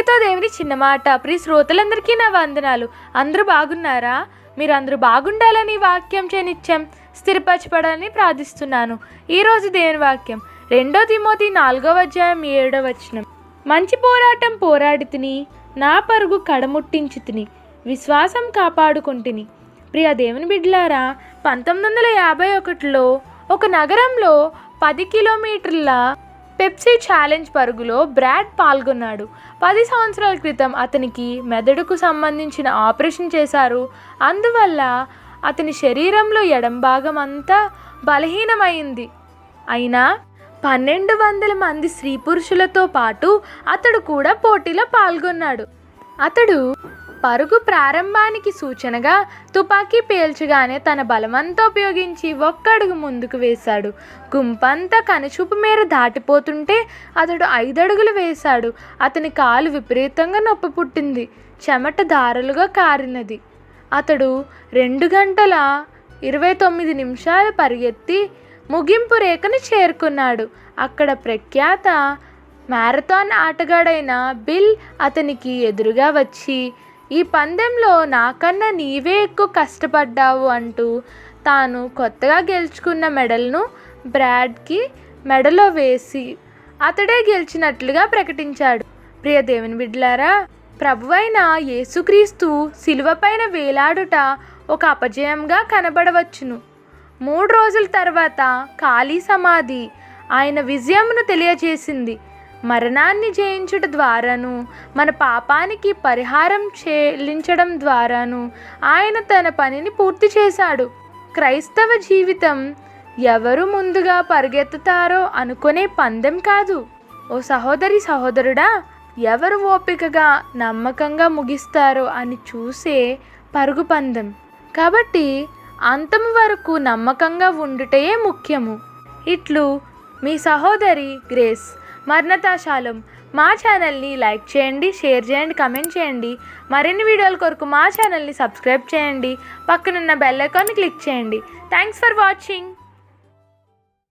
సంగీతో దేవిని చిన్నమాట. ప్రియ శ్రోతలందరికీ నా వందనాలు. అందరూ బాగున్నారా? మీరు అందరూ బాగుండాలని వాక్యం చేనిత్యం స్థిరపరచబడాలని ప్రార్థిస్తున్నాను. ఈరోజు దేవుని వాక్యం. రెండో తిమోతి నాలుగవ అధ్యాయం ఏడవ వచనం. మంచి పోరాటం పోరాడి తిని నా పరుగు కడముట్టించి తిని విశ్వాసం కాపాడుకుంటుని. ప్రియ దేవుని బిడ్డలారా పంతొమ్మిది వందల యాభై ఒకటిలో ఒక నగరంలో పది కిలోమీటర్ల పెప్సీ ఛాలెంజ్ పరుగులో బ్రాడ్ పాల్గొన్నాడు. పది సంవత్సరాల క్రితం అతనికి మెదడుకు సంబంధించిన ఆపరేషన్ చేశారు. అందువల్ల అతని శరీరంలో ఎడం భాగం అంతా బలహీనమైంది. అయినా పన్నెండు వందల మంది స్త్రీ పురుషులతో పాటు అతడు కూడా పోటీలో పాల్గొన్నాడు. అతడు పరుగు ప్రారంభానికి సూచనగా తుపాకీ పేల్చగానే తన బలమంతా ఉపయోగించి ఒక్కడుగు ముందుకు వేశాడు. గుంపంతా కనుచూపు మేర దాటిపోతుంటే అతడు ఐదడుగులు వేశాడు. అతని కాలు విపరీతంగా నొప్పి పుట్టింది. చెమట దారలుగా కారినది. అతడు రెండు గంటల ఇరవై తొమ్మిది నిమిషాలు పరిగెత్తి ముగింపు రేఖను చేరుకున్నాడు. అక్కడ ప్రఖ్యాత మ్యారథాన్ ఆటగాడైన బిల్ అతనికి ఎదురుగా వచ్చి ఈ పందెంలో నాకన్నా నీవే ఎక్కువ కష్టపడ్డావు అంటూ తాను కొత్తగా గెలుచుకున్న మెడల్ను బ్రాడ్కి మెడలో వేసి అతడే గెలిచినట్లుగా ప్రకటించాడు. ప్రియ దేవుని బిడ్డలారా ప్రభువైన యేసుక్రీస్తు శిలువపైన వేలాడుట ఒక అపజయంగా కనబడవచ్చును. మూడు రోజుల తర్వాత ఖాళీ సమాధి ఆయన విజయమును తెలియజేసింది. మరణాన్ని జయించుట ద్వారాను మన పాపానికి పరిహారం చెల్లించడం ద్వారాను ఆయన తన పనిని పూర్తి చేశాడు. క్రైస్తవ జీవితం ఎవరు ముందుగా పరిగెత్తుతారో అనుకునే పందెం కాదు. ఓ సహోదరి సహోదరుడా ఎవరు ఓపికగా నమ్మకంగా ముగిస్తారో అని చూసే పరుగు పందెం. కాబట్టి అంతం వరకు నమ్మకంగా ఉండుటయే ముఖ్యము. ఇట్లు మీ సహోదరి గ్రేస్. మర్ణతాశాలం మా ఛానల్ని లైక్ చేయండి షేర్ చేయండి కమెంట్ చేయండి. మరిన్ని వీడియోల కొరకు మా ఛానల్ని సబ్స్క్రైబ్ చేయండి. పక్కనున్న బెల్ ఐకాన్ని క్లిక్ చేయండి. Thanks for watching.